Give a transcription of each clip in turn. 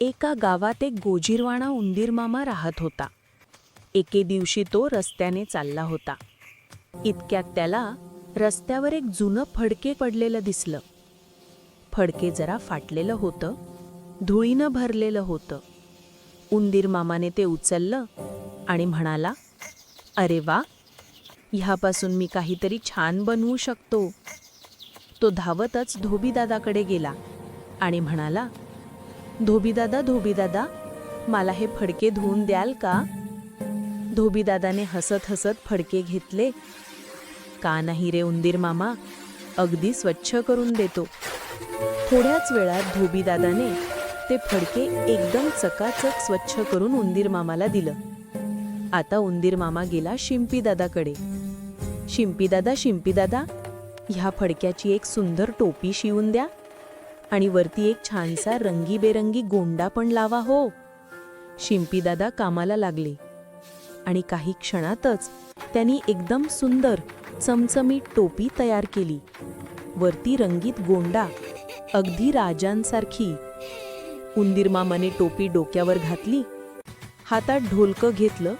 एका गावात एक गोजीरवाणा उंदीरमामा राहत होता. एके दिवशी तो रस्त्याने चालला होता. इतक्यात त्याला रस्त्यावर एक जुनं फडके पडलेलं दिसलं. फडके जरा फाटलेलं होतं धुळीनं भरलेलं होतं. उंदीर मामाने ते उचललं आणि म्हणाला अरे वा ह्यापासून मी काहीतरी छान बनवू शकतो. तो धावतच धोबीदादाकडे गेला आणि म्हणाला धोबीदादा धोबीदादा मला हे फडके धुवून द्याल का? धोबीदादाने हसत हसत फडके घेतले. का नाही रे उंदीर मामा? अगदी स्वच्छ करून देतो. थोड्याच वेळात धोबीदादाने ते फडके एकदम चकाचक स्वच्छ करून उंदीर मामाला दिलं. आता उंदीर मामा गेला शिंपीदादाकडे. शिंपीदादा शिंपीदादा ह्या फडक्याची एक सुंदर टोपी शिवून द्या. आणि वरती एक छानसा रंगीबेरंगी गोंडा पण लावा हो. शिंपीदादा कामाला लागले. आणि काही क्षणातच त्यांनी एकदम सुंदर चमचमीत टोपी तयार केली. वरती रंगीत गोंडा अगदी राजांसारखी. उंदीरमामाने टोपी डोक्यावर घातली. हातात ढोलकं घेतलं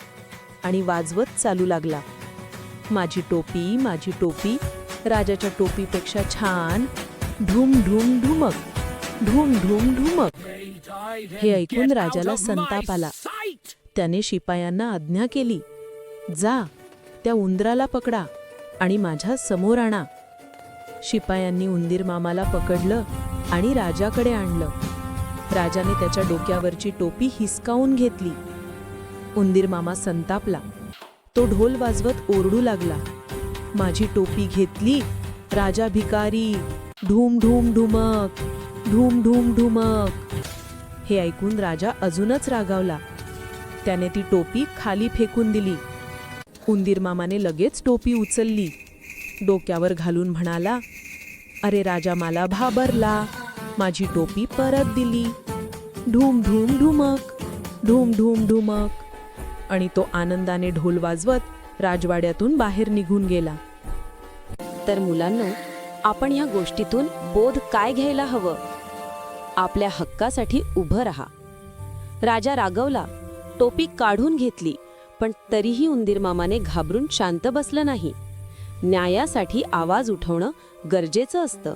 आणि वाजवत चालू लागला. माझी टोपी माझी टोपी राजाच्या टोपीपेक्षा छान ढुम ढुम ढुमक ढुम ढुम ढुमक. हे ऐकून राजाला संताप आला. त्याने शिपायांना आज्ञा केली. जा त्या उंदराला पकडा आणि माझ्यासमोर आणा. शिपायांनी उंदीर मामाला पकडलं आणि राजाकडे आणलं. राजाने त्याच्या डोक्यावरची टोपी हिसकावून घेतली. उंदीर मामा संतापला. तो ढोल वाजवत ओरडू लागला. माझी टोपी घेतली राजा भिकारी ढूम ढूम ढुमक ढूम ढूम ढुमक हे ऐकून राजा अजूनच रागावला. त्याने ती टोपी खाली फेकून दिली. उंदीर मामाने लगेच टोपी उचलली. डोक्यावर घालून म्हणाला अरे राजा मला भाबरला. माझी टोपी परत दिली. ढूम ढूम ढुमक ढूम ढूम ढुमक आणि तो आनंदाने ढोल वाजवत राजवाड्यातून बाहेर निघून गेला. तर मुलांना आपण ह्या गोष्टीतून बोध काय घ्यायला हवं? आपल्या हक्कासाठी उभं राहा. राजा रागवला टोपी काढून घेतली पण तरीही उंदीर मामाने घाबरून शांत बसलं नाही. न्यायासाठी आवाज उठवणं गरजेचं असतं.